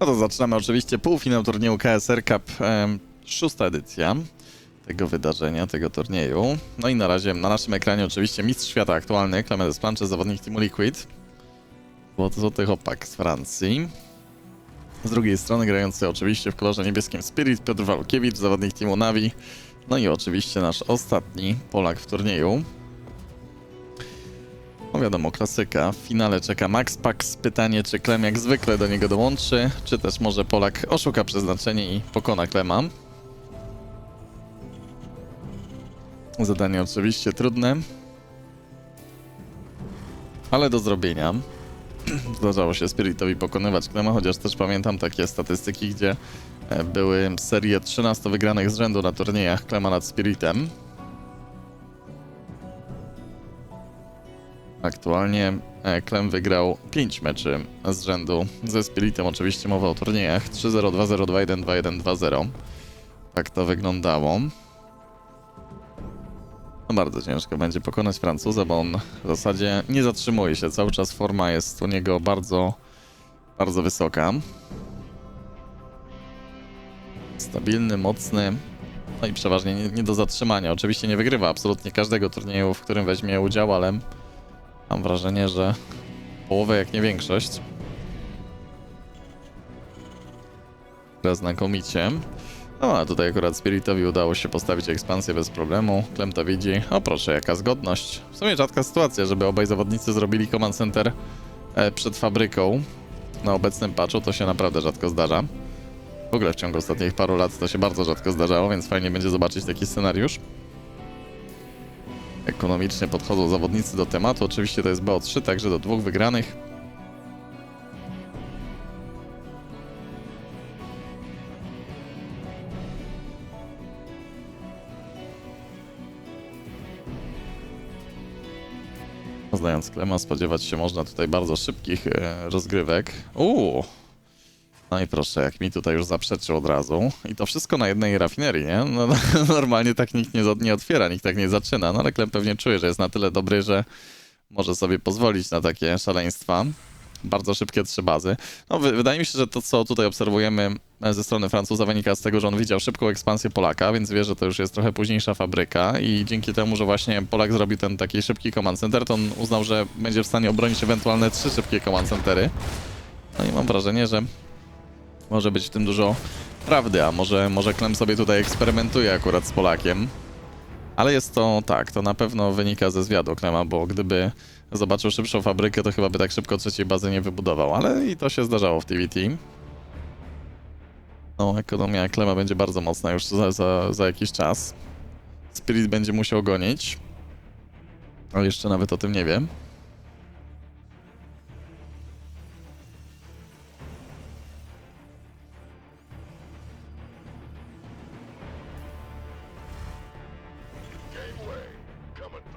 No to zaczynamy oczywiście półfinał turnieju KSR Cup, szósta edycja tego wydarzenia, tego turnieju. No i na razie na naszym ekranie oczywiście mistrz świata aktualny, Clemens Planche, zawodnik Teamu Liquid. Złoty, złoty chłopak z Francji. Z drugiej strony grający oczywiście w kolorze niebieskim Spirit, Piotr Walkiewicz, zawodnik Teamu Navi. No i oczywiście nasz ostatni Polak w turnieju. No wiadomo, klasyka. W finale czeka Max Pax. Pytanie, czy Klem jak zwykle do niego dołączy, czy też może Polak oszuka przeznaczenie i pokona Klema. Zadanie oczywiście trudne, ale do zrobienia. Zdarzało się Spiritowi pokonywać Klema, chociaż też pamiętam takie statystyki, gdzie e, były serie 13 wygranych z rzędu na turniejach Klema nad Spiritem. Aktualnie e, Klem wygrał 5 meczy z rzędu ze Spiritem. Oczywiście mowa o turniejach 3-0, 2-0, 2-1, 2-1, 2-0. Tak to wyglądało. No bardzo ciężko będzie pokonać Francuza, bo on w zasadzie nie zatrzymuje się. Cały czas forma jest u niego bardzo, bardzo wysoka. Stabilny, mocny, no i przeważnie nie, nie do zatrzymania. Oczywiście nie wygrywa absolutnie każdego turnieju, w którym weźmie udział, ale Mam wrażenie, że połowę jak nie większość. Gra znakomicie. No a tutaj akurat Spiritowi udało się postawić ekspansję bez problemu. Klem to widzi. O proszę, jaka zgodność. W sumie rzadka sytuacja, żeby obaj zawodnicy zrobili command center e, przed fabryką. Na obecnym patchu to się naprawdę rzadko zdarza. W ogóle w ciągu ostatnich paru lat to się bardzo rzadko zdarzało, więc fajnie będzie zobaczyć taki scenariusz ekonomicznie podchodzą zawodnicy do tematu. Oczywiście to jest BO3, także do dwóch wygranych. Znając Klema, spodziewać się można tutaj bardzo szybkich e, rozgrywek. Uuu! No i proszę, jak mi tutaj już zaprzeczył od razu. I to wszystko na jednej rafinerii, nie? No, normalnie tak nikt nie, nie otwiera, nikt tak nie zaczyna. No ale Klem pewnie czuje, że jest na tyle dobry, że może sobie pozwolić na takie szaleństwa. Bardzo szybkie trzy bazy. No, wy, wydaje mi się, że to, co tutaj obserwujemy e, ze strony Francuza, wynika z tego, że on widział szybką ekspansję Polaka, więc wie, że to już jest trochę późniejsza fabryka i dzięki temu, że właśnie Polak zrobił ten taki szybki command center, to on uznał, że będzie w stanie obronić ewentualne trzy szybkie command centery. No i mam wrażenie, że może być w tym dużo prawdy, a może, może Klem sobie tutaj eksperymentuje akurat z Polakiem. Ale jest to tak, to na pewno wynika ze zwiadu Klema, bo gdyby zobaczył szybszą fabrykę, to chyba by tak szybko trzeciej bazy nie wybudował, ale i to się zdarzało w TVT. No, ekonomia Klema będzie bardzo mocna już za, za, za jakiś czas. Spirit będzie musiał gonić. Ale jeszcze nawet o tym nie wiem.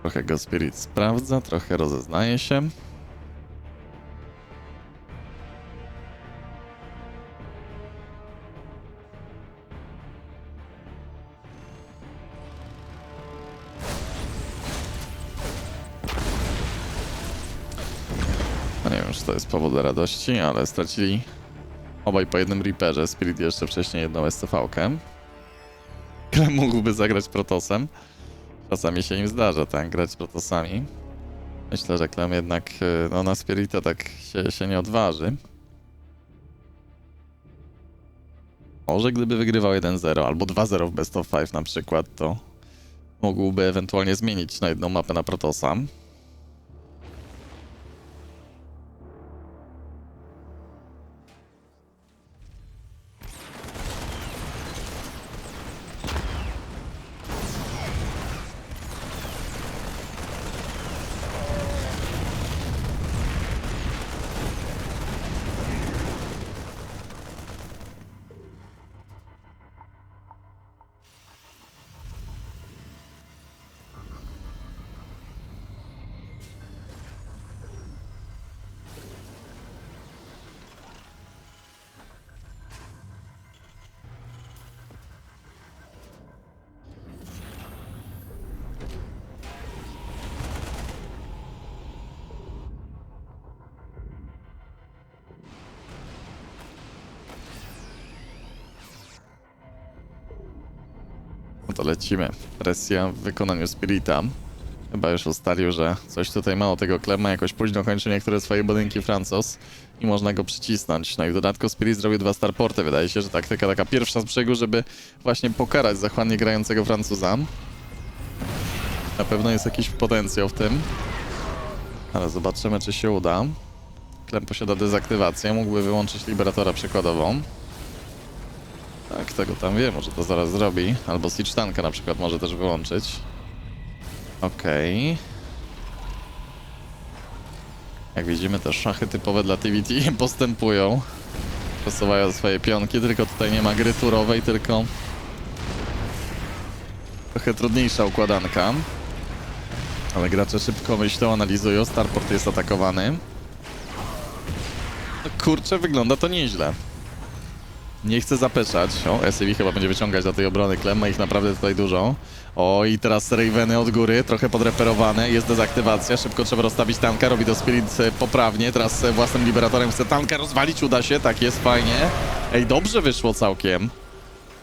Trochę go Spirit sprawdza, trochę rozeznaje się. No to jest powód do radości, ale stracili obaj po jednym Reaperze. Spirit jeszcze wcześniej jedną SCV-kę. Klem mógłby zagrać Protosem. Czasami się im zdarza, tak, grać protosami. Myślę, że Klem jednak y, no, na Spirita tak się, się nie odważy. Może gdyby wygrywał 1-0 albo 2-0 w Best of 5 na przykład, to mógłby ewentualnie zmienić na jedną mapę na Protosa. No to lecimy. Presja w wykonaniu Spirita. Chyba już ustalił, że coś tutaj mało tego klema, jakoś późno kończy niektóre swoje budynki Francos i można go przycisnąć. No i w dodatku Spirit zrobił dwa starporty. Wydaje się, że taktyka taka pierwsza z brzegu, żeby właśnie pokarać zachłannie grającego Francuza. Na pewno jest jakiś potencjał w tym. Ale zobaczymy, czy się uda. Klem posiada dezaktywację, mógłby wyłączyć Liberatora przykładową. Tak, tego tam wie, może to zaraz zrobi. Albo Siege Tanka na przykład może też wyłączyć. Okej. Jak widzimy, te szachy typowe dla TVT postępują. Przesuwają swoje pionki, tylko tutaj nie ma gry turowej, tylko trochę trudniejsza układanka. Ale gracze szybko myślą, analizują, Starport jest atakowany. No kurczę, wygląda to nieźle. Nie chcę zapeszać. O, chyba będzie wyciągać do tej obrony Klem, ma ich naprawdę tutaj dużo. O, i teraz Raveny od góry, trochę podreperowane, jest dezaktywacja, szybko trzeba rozstawić tanka, robi to Spirit e, poprawnie, teraz e, własnym liberatorem chce tanka rozwalić, uda się, tak jest, fajnie. Ej, dobrze wyszło całkiem.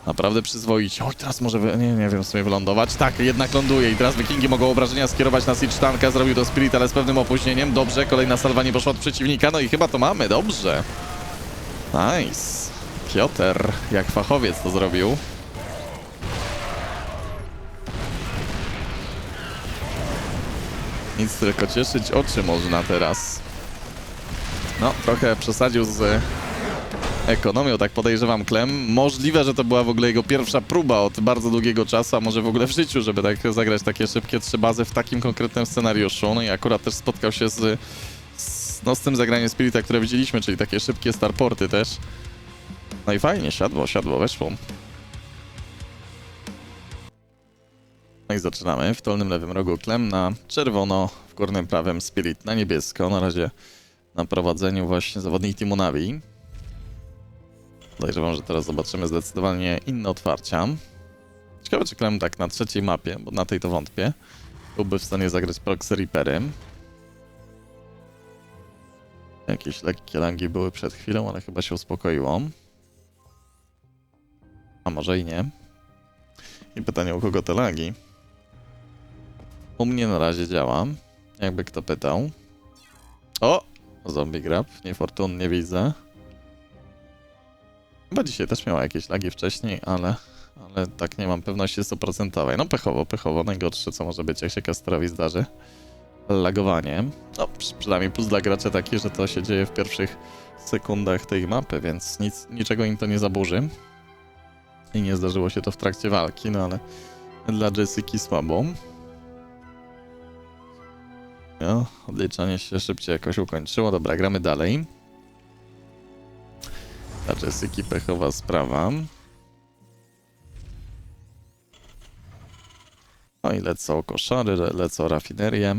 Naprawdę przyzwoicie. Oj, teraz może, wy... nie, nie wiem, w sumie wylądować. Tak, jednak ląduje i teraz Wikingi mogą obrażenia skierować na Siege Tanka, zrobił to Spirit, ale z pewnym opóźnieniem. Dobrze, kolejna salwa nie poszła od przeciwnika, no i chyba to mamy, dobrze. Nice. Piotr, jak fachowiec to zrobił. Nic tylko cieszyć oczy można teraz. No, trochę przesadził z ekonomią, tak podejrzewam Klem. Możliwe, że to była w ogóle jego pierwsza próba od bardzo długiego czasu, a może w ogóle w życiu, żeby tak zagrać takie szybkie trzy bazy w takim konkretnym scenariuszu. No i akurat też spotkał się z, z, no, z tym zagraniem Spirita, które widzieliśmy, czyli takie szybkie starporty też. No i fajnie, siadło, siadło, weszło. No i zaczynamy. W dolnym lewym rogu Klem na czerwono, w górnym prawym Spirit na niebiesko. Na razie na prowadzeniu właśnie zawodnik Teamu Navi. Podejrzewam, że teraz zobaczymy zdecydowanie inne otwarcia. Ciekawe, czy Klem tak na trzeciej mapie, bo na tej to wątpię, byłby w stanie zagrać Proxy Reapery. Jakieś lekkie langi były przed chwilą, ale chyba się uspokoiło. A może i nie. I pytanie, u kogo te lagi? U mnie na razie działa. Jakby kto pytał. O! Zombie grab. Niefortunnie widzę. Chyba dzisiaj też miała jakieś lagi wcześniej, ale, ale tak nie mam pewności stuprocentowej. No pechowo, pechowo. Najgorsze co może być, jak się Kastorowi zdarzy. Lagowanie. No, przy- przynajmniej plus dla graczy taki, że to się dzieje w pierwszych sekundach tej mapy, więc nic, niczego im to nie zaburzy. I nie zdarzyło się to w trakcie walki, no ale dla Jessiki słabo. No, odliczanie się szybciej jakoś ukończyło. Dobra, gramy dalej. Dla Jessiki pechowa sprawa. No i lecą koszary, le- lecą rafinerie.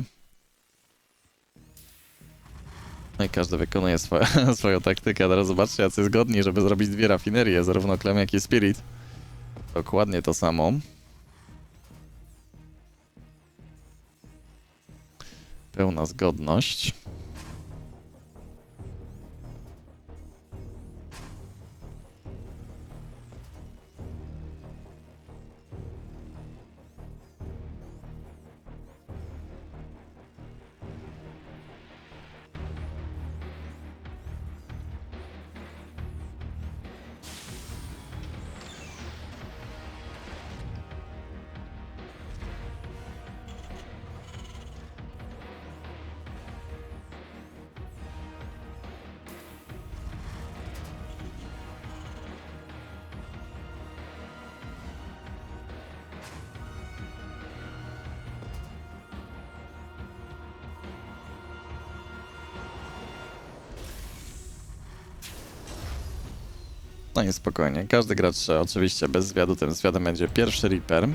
No i każdy wykonuje swoje, swoją taktykę. Teraz zobaczcie, jacy zgodni, żeby zrobić dwie rafinerie, zarówno Klem, jak i Spirit. Dokładnie to samo. Pełna zgodność. No i spokojnie. Każdy gracz oczywiście bez zwiadu, tym zwiadem będzie pierwszy Reaper.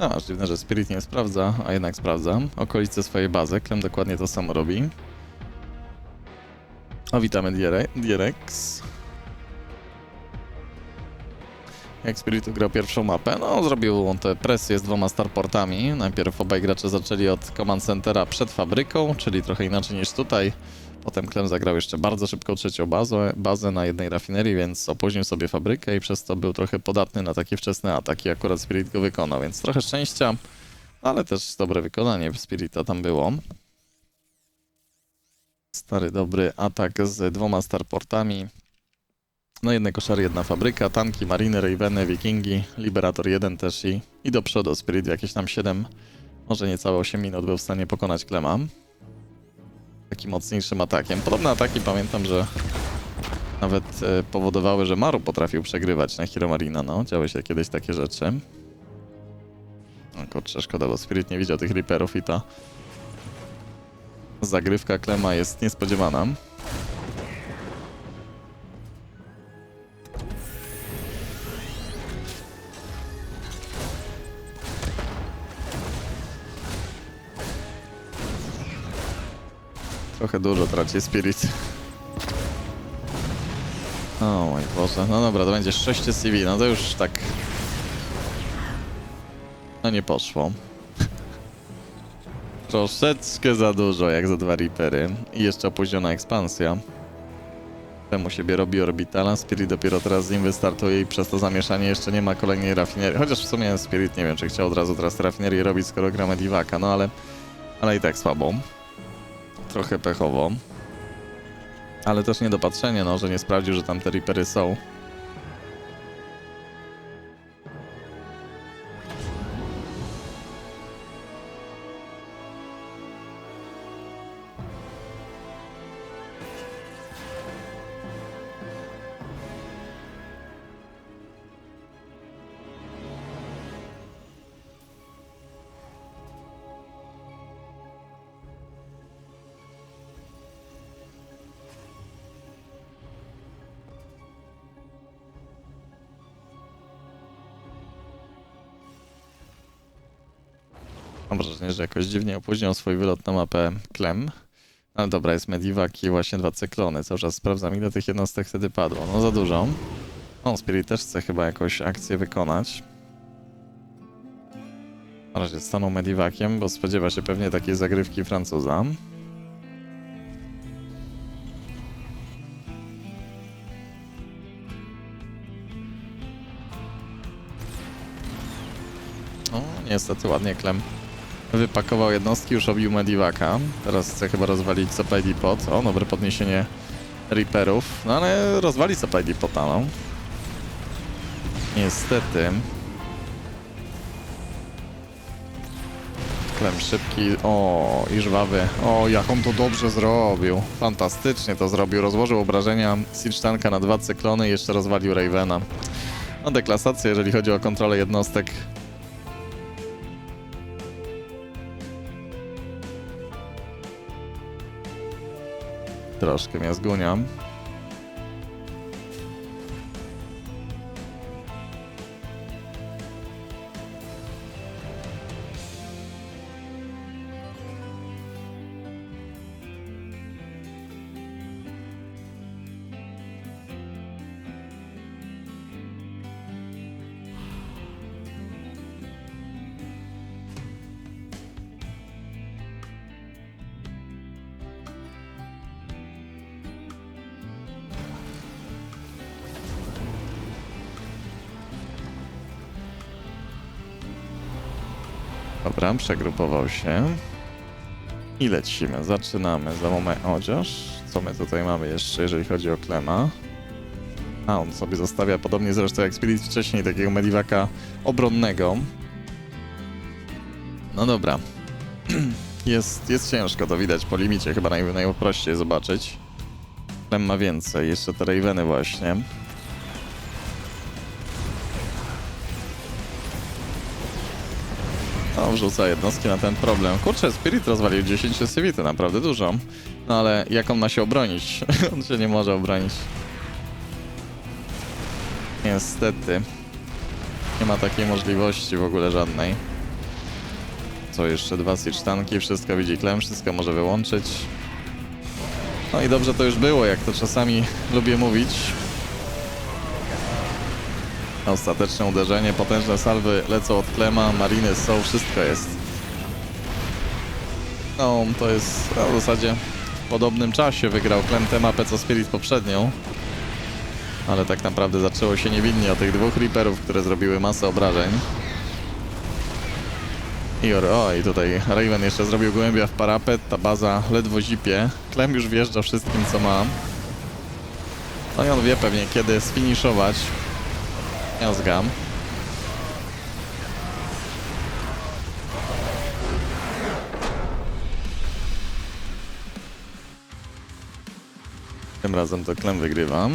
A, aż dziwne, że Spirit nie sprawdza, a jednak sprawdza. Okolice swojej bazy. Klem dokładnie to samo robi. O, witamy Diere- Dierex. Jak Spirit grał pierwszą mapę, no zrobił tę presję z dwoma starportami. Najpierw obaj gracze zaczęli od Command Centera przed fabryką, czyli trochę inaczej niż tutaj. Potem Klem zagrał jeszcze bardzo szybką trzecią bazę, bazę na jednej rafinerii, więc opóźnił sobie fabrykę i przez to był trochę podatny na takie wczesne ataki. Akurat Spirit go wykonał, więc trochę szczęścia, ale też dobre wykonanie Spirita tam było. Stary, dobry atak z dwoma starportami. No jedne koszary, jedna fabryka, tanki, mariny, raveny, wikingi, liberator 1 też i, i do przodu. Spirit jakieś tam 7, może niecałe 8 minut był w stanie pokonać Klema. Takim mocniejszym atakiem. Podobne ataki pamiętam, że nawet e, powodowały, że Maru potrafił przegrywać na Hero Marina, no. Działy się kiedyś takie rzeczy. No kurczę, szkoda, bo Spirit nie widział tych Reaperów i ta zagrywka Klema jest niespodziewana. Trochę dużo traci Spirit. O mój Boże. No dobra, to będzie 6 CV. No to już tak... No nie poszło. Troszeczkę za dużo, jak za dwa Reapery. I jeszcze opóźniona ekspansja. Temu siebie robi Orbitala, Spirit dopiero teraz z nim wystartuje i przez to zamieszanie jeszcze nie ma kolejnej rafinerii. Chociaż w sumie Spirit nie wiem, czy chciał od razu teraz rafinerię robić, skoro gra Medivaka, no ale... Ale i tak słabo. Trochę pechowo. Ale też niedopatrzenie, no, że nie sprawdził, że tam te są. Mam wrażenie, że jakoś dziwnie opóźniał swój wylot na mapę Klem. Ale dobra, jest Medivac i właśnie dwa cyklony. Cały czas sprawdzam, ile tych jednostek wtedy padło. No za dużo. O, Spirit też chce chyba jakąś akcję wykonać. Na razie stanął Medivaciem, bo spodziewa się pewnie takiej zagrywki Francuza. O, niestety ładnie Klem wypakował jednostki, już obił Medivaka. Teraz chce chyba rozwalić Sapedi Pot. O, dobre podniesienie Reaperów. No ale rozwali Sapedi Pota, no. Niestety. Klem szybki. O, i żwawy. O, jak on to dobrze zrobił. Fantastycznie to zrobił. Rozłożył obrażenia Siege Tanka na dwa cyklony i jeszcze rozwalił Ravena. No, deklasacja, jeżeli chodzi o kontrolę jednostek Troszkę mnie zguniam. Dobra, przegrupował się. I lecimy, zaczynamy za moment. Chociaż, co my tutaj mamy jeszcze, jeżeli chodzi o Klema? A, on sobie zostawia, podobnie zresztą jak Spirit wcześniej, takiego Medivaka obronnego. No dobra. Jest, jest ciężko, to widać po limicie, chyba naj, najprościej zobaczyć. Klem ma więcej, jeszcze te Raveny właśnie. No, wrzuca jednostki na ten problem. Kurczę, Spirit rozwalił 10 CV, to naprawdę dużo. No ale jak on ma się obronić? on się nie może obronić. Niestety. Nie ma takiej możliwości w ogóle żadnej. Co jeszcze? Dwa tanki, wszystko widzi Klem, wszystko może wyłączyć. No i dobrze to już było, jak to czasami lubię mówić. Ostateczne uderzenie, potężne salwy lecą od Klema, Mariny są, wszystko jest. No, to jest no, w zasadzie podobnym czasie wygrał Klem tę mapę co Spirit poprzednią. Ale tak naprawdę zaczęło się niewinnie od tych dwóch Reaperów, które zrobiły masę obrażeń. I o, i tutaj Raven jeszcze zrobił głębia w parapet, ta baza ledwo zipie. Klem już wjeżdża wszystkim co ma. No i on wie pewnie kiedy sfiniszować. Miazgam. Tym razem to Klem wygrywa.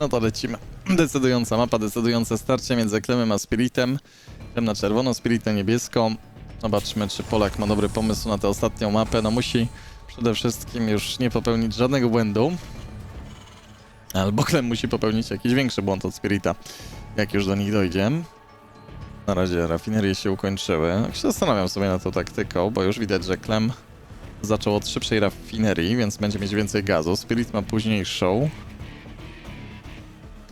No to lecimy. Decydująca mapa, decydujące starcie między Klemem a Spiritem. Klem na czerwono, Spirit na niebiesko. Zobaczmy, czy Polak ma dobry pomysł na tę ostatnią mapę. No musi przede wszystkim już nie popełnić żadnego błędu. Albo Klem musi popełnić jakiś większy błąd od Spirita, jak już do nich dojdzie. Na razie rafinerie się ukończyły. Się zastanawiam sobie nad tą taktyką, bo już widać, że Klem zaczął od szybszej rafinerii, więc będzie mieć więcej gazu. Spirit ma późniejszą.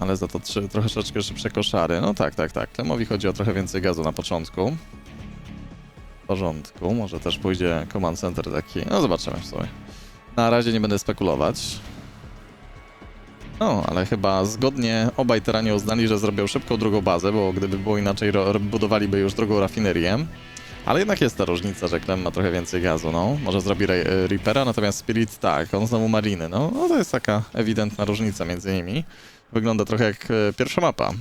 Ale za to trzy, troszeczkę szybsze koszary. No tak, tak, tak. Klemowi chodzi o trochę więcej gazu na początku. W porządku. Może też pójdzie command center taki. No zobaczymy w sumie. Na razie nie będę spekulować. No, ale chyba zgodnie obaj teranie uznali, że zrobią szybką drugą bazę, bo gdyby było inaczej, budowaliby już drugą rafinerię. Ale jednak jest ta różnica, że Klem ma trochę więcej gazu, no. Może zrobi Re- e, Reapera, natomiast Spirit tak, on znowu Mariny, no. No to jest taka ewidentna różnica między nimi. Wygląda trochę jak e, pierwsza mapa.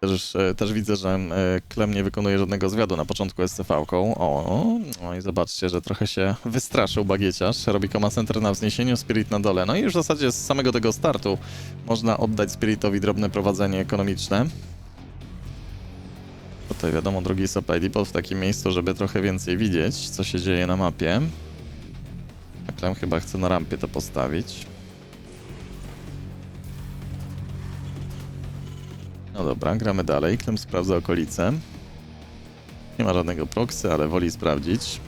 Też, e, też widzę, że e, Klem nie wykonuje żadnego zwiadu na początku SCV-ką. O, no i zobaczcie, że trochę się wystraszył bagieciarz. Robi Command Center na wzniesieniu, Spirit na dole. No i już w zasadzie z samego tego startu można oddać Spiritowi drobne prowadzenie ekonomiczne. Tutaj wiadomo, drugi Sopay Depot w takim miejscu, żeby trochę więcej widzieć, co się dzieje na mapie. A Klem chyba chce na rampie to postawić. No dobra, gramy dalej. Klem sprawdza okolice. Nie ma żadnego proxy, ale woli sprawdzić.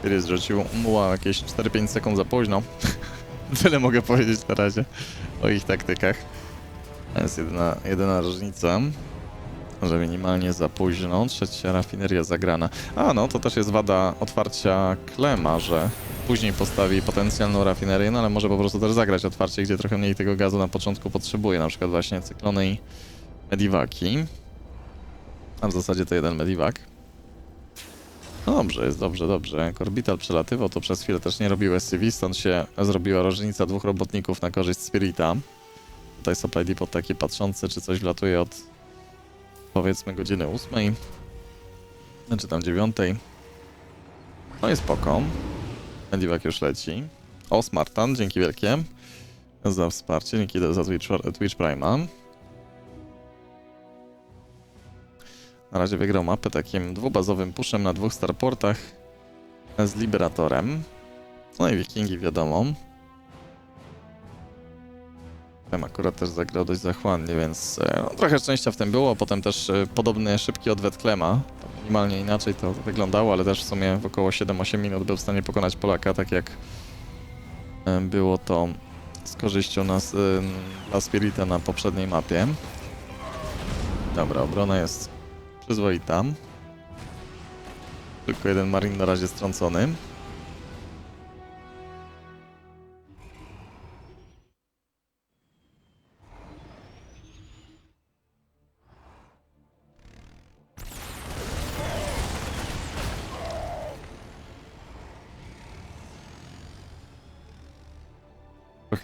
Spirit zrzucił muła jakieś 4-5 sekund za późno. Tyle mogę powiedzieć na razie o ich taktykach. To jest jedyna, jedyna różnica, że minimalnie za późno. Trzecia rafineria zagrana. A no, to też jest wada otwarcia Klema, że później postawi potencjalną rafinerię, no ale może po prostu też zagrać otwarcie, gdzie trochę mniej tego gazu na początku potrzebuje, na przykład właśnie cyklony i mediwaki. A w zasadzie to jeden mediwak. No dobrze, jest dobrze, dobrze. Korbital przelatywał, to przez chwilę też nie robił SCV, stąd się zrobiła różnica dwóch robotników na korzyść Spirita. Tutaj Supply Depot taki patrzący, czy coś wlatuje od powiedzmy godziny ósmej, czy tam dziewiątej. No i spoko. Mediwak już leci. O, Smartan, dzięki wielkie za wsparcie, dzięki za Twitch, Twitch Prime'a. Na razie wygrał mapę takim dwubazowym puszem na dwóch starportach z Liberatorem. No i Wikingi wiadomo. Tam akurat też zagrał dość zachłannie, więc e, no, trochę szczęścia w tym było. Potem też e, podobny szybki odwet Klema. Tam minimalnie inaczej to wyglądało, ale też w sumie w około 7-8 minut był w stanie pokonać Polaka, tak jak e, było to z korzyścią nas, dla Spirita na poprzedniej mapie. Dobra, obrona jest przyzwoita. Tylko jeden marin na razie strącony.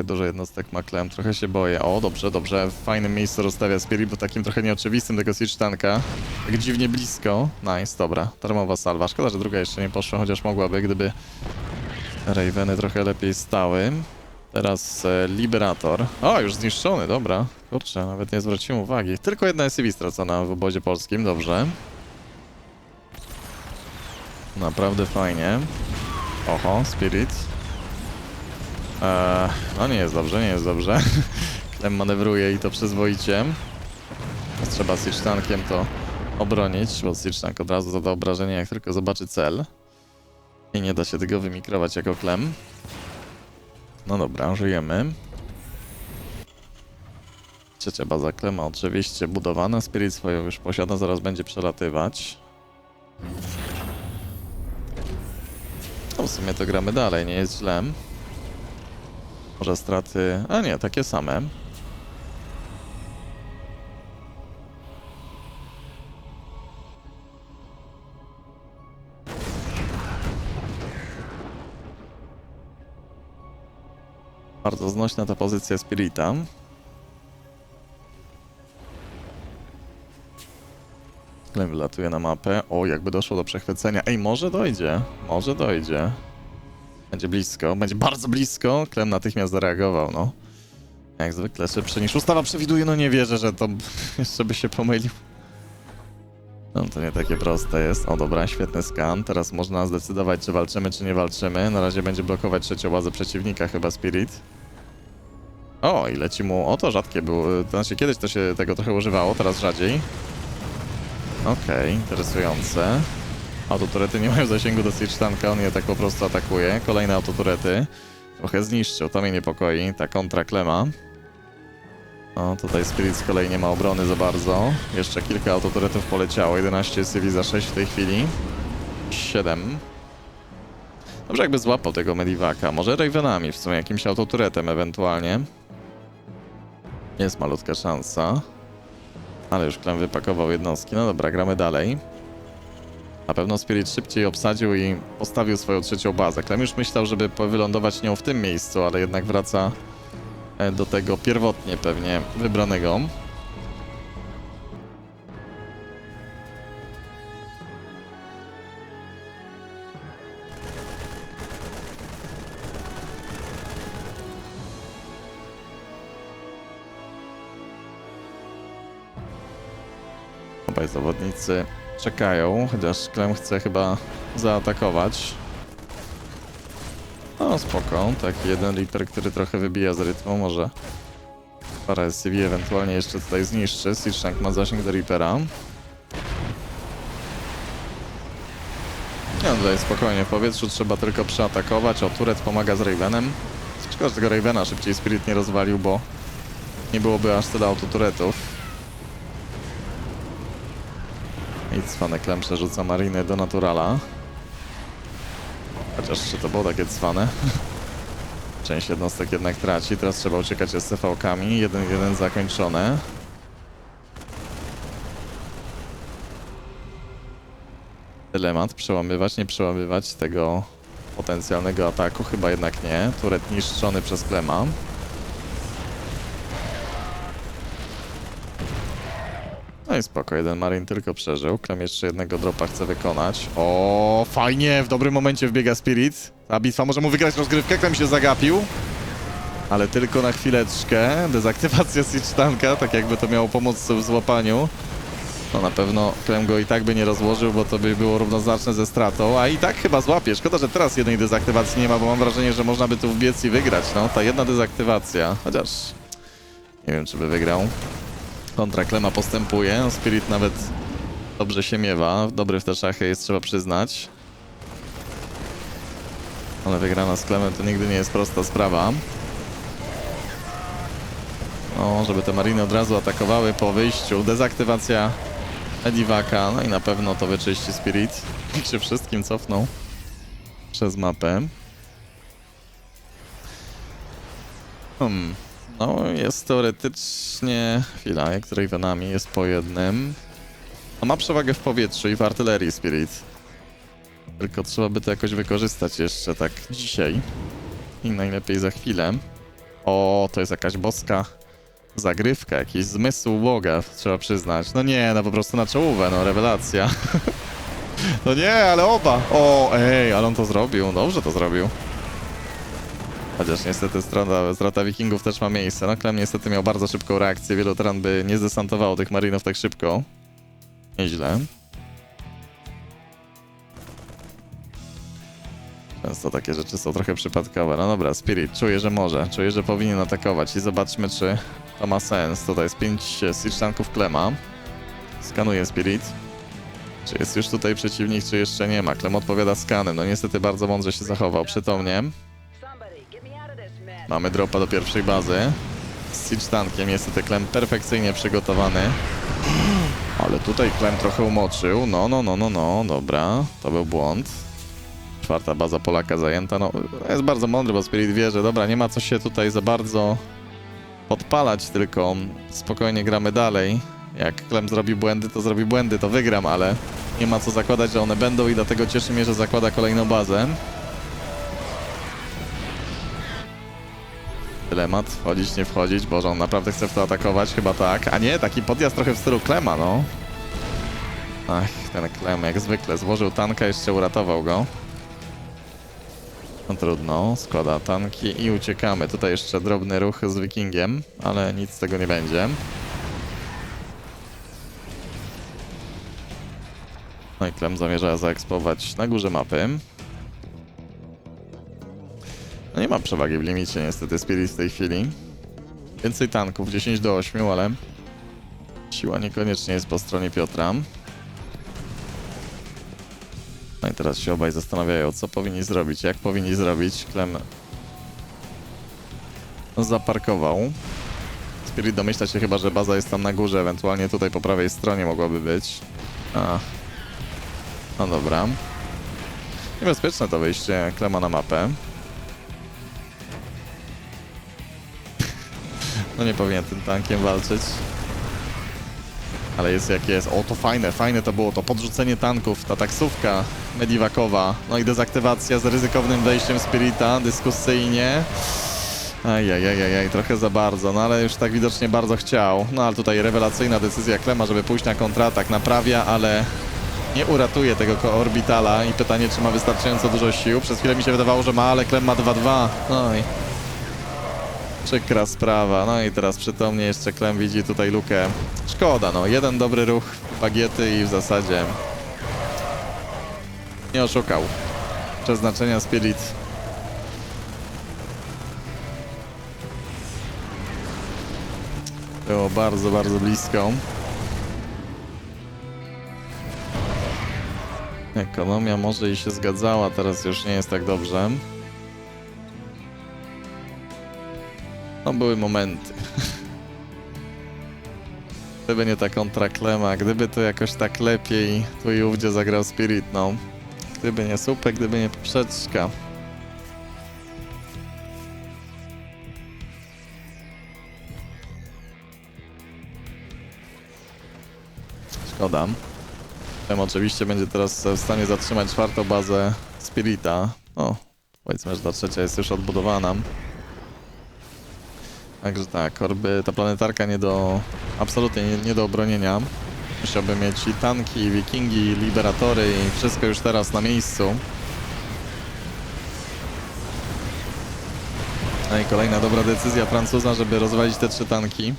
Dużo jednostek ma Clem, trochę się boję. O, dobrze, dobrze, w fajnym miejscu rozstawia Spirit, bo takim trochę nieoczywistym tego Siege Tanka. Tak dziwnie blisko. Nice, dobra, darmowa salwa. Szkoda, że druga jeszcze nie poszła, chociaż mogłaby, gdyby Raveny trochę lepiej stały. Teraz e, Liberator. O, już zniszczony, dobra. Kurczę, nawet nie zwróciłem uwagi. Tylko jedna SCV stracona w obozie polskim, dobrze. Naprawdę fajnie. Oho, Spirit. Eee, no nie jest dobrze, nie jest dobrze. Klem manewruje i to przyzwoicie. Trzeba Siege Tankiem to obronić, bo Siege Tank od razu zada obrażenie, jak tylko zobaczy cel. I nie da się tego wymikrować jako klem. No dobra, żyjemy. Trzecia baza klema oczywiście budowana. Spirit swoją już posiada, zaraz będzie przelatywać. No w sumie to gramy dalej, nie jest źle. Może straty... A nie, takie same. Bardzo znośna ta pozycja Spirita. Wylatuje na mapę. O, jakby doszło do przechwycenia. Ej, może dojdzie. Może dojdzie. Będzie blisko. Będzie bardzo blisko. Klem natychmiast zareagował, no. Jak zwykle szybszy niż ustawa przewiduje. No nie wierzę, że to jeszcze by się pomylił. No to nie takie proste jest. O dobra, świetny skan. Teraz można zdecydować, czy walczymy, czy nie walczymy. Na razie będzie blokować trzecią bazę przeciwnika, chyba Spirit. O, i leci mu... O, to rzadkie było. To znaczy, kiedyś to się tego trochę używało, teraz rzadziej. Okej, interesujące. Autoturety nie mają zasięgu do Siege Tanka, on je tak po prostu atakuje. Kolejne autoturety. Trochę zniszczył, to mnie niepokoi. Ta kontra klema. O, tutaj Spirit z kolei nie ma obrony za bardzo. Jeszcze kilka autoturetów poleciało. 11 CV za 6 w tej chwili. 7. Dobrze jakby złapał tego Medivaka. Może Ravenami w sumie, jakimś autoturetem ewentualnie. Jest malutka szansa. Ale już Klem wypakował jednostki. No dobra, gramy dalej. Na pewno Spirit szybciej obsadził i postawił swoją trzecią bazę. Klem już myślał, żeby wylądować nią w tym miejscu, ale jednak wraca e, do tego pierwotnie pewnie wybranego. Obaj zawodnicy czekają, chociaż Klem chce chyba zaatakować. No spoko, taki jeden Reaper, który trochę wybija z rytmu, może parę SCV ewentualnie jeszcze tutaj zniszczy. Seashank ma zasięg do Reapera. No tutaj spokojnie w powietrzu trzeba tylko przeatakować. O, Turet pomaga z Ravenem. Szkoda, że tego Ravena szybciej Spirit nie rozwalił, bo nie byłoby aż tyle autoturetów. Cwane Klem przerzuca Mariny do Naturala. Chociaż czy to było takie cwane? Część jednostek jednak traci. Teraz trzeba uciekać SCV-kami. 1-1 zakończone. Dylemat. Przełamywać, nie przełamywać tego potencjalnego ataku. Chyba jednak nie. Turet niszczony przez Klema. No i spoko, jeden Marin tylko przeżył. Klem jeszcze jednego dropa chce wykonać. O, fajnie, w dobrym momencie wbiega Spirit. Ta bitwa może mu wygrać rozgrywkę, Klem się zagapił. Ale tylko na chwileczkę. Dezaktywacja Siege tak jakby to miało pomóc w złapaniu. No na pewno Klem go i tak by nie rozłożył, bo to by było równoznaczne ze stratą. A i tak chyba złapie. Szkoda, że teraz jednej dezaktywacji nie ma, bo mam wrażenie, że można by tu wbiec i wygrać. No, ta jedna dezaktywacja. Chociaż nie wiem, czy by wygrał. Kontra Klema postępuje. No, Spirit nawet dobrze się miewa. Dobry w te szachy jest, trzeba przyznać. Ale wygrana z Klemem to nigdy nie jest prosta sprawa. No, żeby te mariny od razu atakowały po wyjściu. Dezaktywacja Edivaka. No i na pewno to wyczyści Spirit. Jak się wszystkim cofnął przez mapę. Hmm. No, jest teoretycznie chwila, jak z jest po jednym. No, ma przewagę w powietrzu i w artylerii Spirit. Tylko trzeba by to jakoś wykorzystać jeszcze tak dzisiaj. I najlepiej za chwilę. O, to jest jakaś boska zagrywka, jakiś zmysł Boga, trzeba przyznać. No nie, no po prostu na czołówę, no rewelacja. No nie, ale oba. O, ej, ale on to zrobił, dobrze to zrobił. Chociaż niestety strata, strata wikingów też ma miejsce. No Klem niestety miał bardzo szybką reakcję, wielu tran by nie zdesantowało tych marinów tak szybko. Nieźle. Często takie rzeczy są trochę przypadkowe. No dobra, Spirit, czuję, że może. Czuję, że powinien atakować i zobaczmy, czy to ma sens. Tutaj jest 5 siege Klema. Skanuję Spirit. Czy jest już tutaj przeciwnik, czy jeszcze nie ma? Klem odpowiada skanem. No niestety bardzo mądrze się zachował. Przytomnie. Mamy dropa do pierwszej bazy. Z siege tankiem niestety Klem perfekcyjnie przygotowany. Ale tutaj Klem trochę umoczył. No, no, no, no, no. Dobra, to był błąd. Czwarta baza Polaka zajęta. No, jest bardzo mądry, bo Spirit wie, że dobra, nie ma co się tutaj za bardzo podpalać, tylko spokojnie gramy dalej. Jak Klem zrobi błędy, to zrobi błędy, to wygram, ale nie ma co zakładać, że one będą i dlatego cieszy mnie, że zakłada kolejną bazę. Dylemat, wchodzić, nie wchodzić, Boże, on naprawdę chce w to atakować, chyba tak. A nie, taki podjazd trochę w stylu Klema, no. Ach, ten Klem jak zwykle złożył tanka, jeszcze uratował go. No trudno, składa tanki i uciekamy. Tutaj jeszcze drobny ruch z Wikingiem, ale nic z tego nie będzie. No i Klem zamierza zaekspować na górze mapy. No nie ma przewagi w limicie niestety Spirit w tej chwili. Więcej tanków, 10 do 8, ale siła niekoniecznie jest po stronie Piotra. No i teraz się obaj zastanawiają, co powinni zrobić, jak powinni zrobić. Klem zaparkował. Spirit domyśla się chyba, że baza jest tam na górze, ewentualnie tutaj po prawej stronie mogłaby być. A. No dobra. Niebezpieczne to wyjście Klema na mapę. No nie powinien tym tankiem walczyć. Ale jest jak jest. O, to fajne, fajne to było to podrzucenie tanków, ta taksówka mediwakowa. No i dezaktywacja z ryzykownym wejściem Spirita, dyskusyjnie. Ajajajajaj, trochę za bardzo, no ale już tak widocznie bardzo chciał. No ale tutaj rewelacyjna decyzja Klema, żeby pójść na kontratak, naprawia, ale nie uratuje tego ko- orbitala i pytanie, czy ma wystarczająco dużo sił. Przez chwilę mi się wydawało, że ma, ale Klem ma 2-2. No i Przykra sprawa. No i teraz przytomnie jeszcze Klem widzi tutaj lukę. Szkoda, no. Jeden dobry ruch bagiety i w zasadzie nie oszukał. Przeznaczenia Spirit. Było bardzo, bardzo blisko. Ekonomia może i się zgadzała, teraz już nie jest tak dobrze. No były momenty. Gdyby nie ta kontra Klema, gdyby to jakoś tak lepiej tu i ówdzie zagrał Spirit, no. Gdyby nie słupek, gdyby nie poprzeczka. Szkoda. Klem oczywiście będzie teraz w stanie zatrzymać czwartą bazę Spirita. O, powiedzmy, że ta trzecia jest już odbudowana. Także tak, orby, ta planetarka nie do, absolutnie nie, nie do obronienia. Musiałby mieć i tanki, i wikingi, i liberatory, i wszystko już teraz na miejscu. No i kolejna dobra decyzja Francuza, żeby rozwalić te trzy tanki.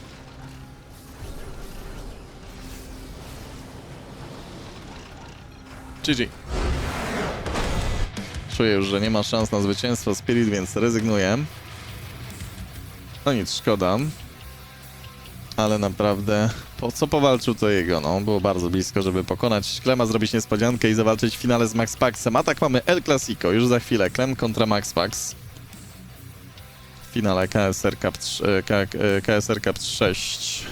GG. Czuję już, że nie ma szans na zwycięstwo Spirit, więc rezygnuję. No nic, szkoda. Ale naprawdę, po co powalczył to jego, no. Było bardzo blisko, żeby pokonać Klema, zrobić niespodziankę i zawalczyć w finale z Max Paxem. A tak mamy El Clasico, już za chwilę. Klem kontra Max Pax. W finale KSR Cup, 3, K, KSR Cup 6.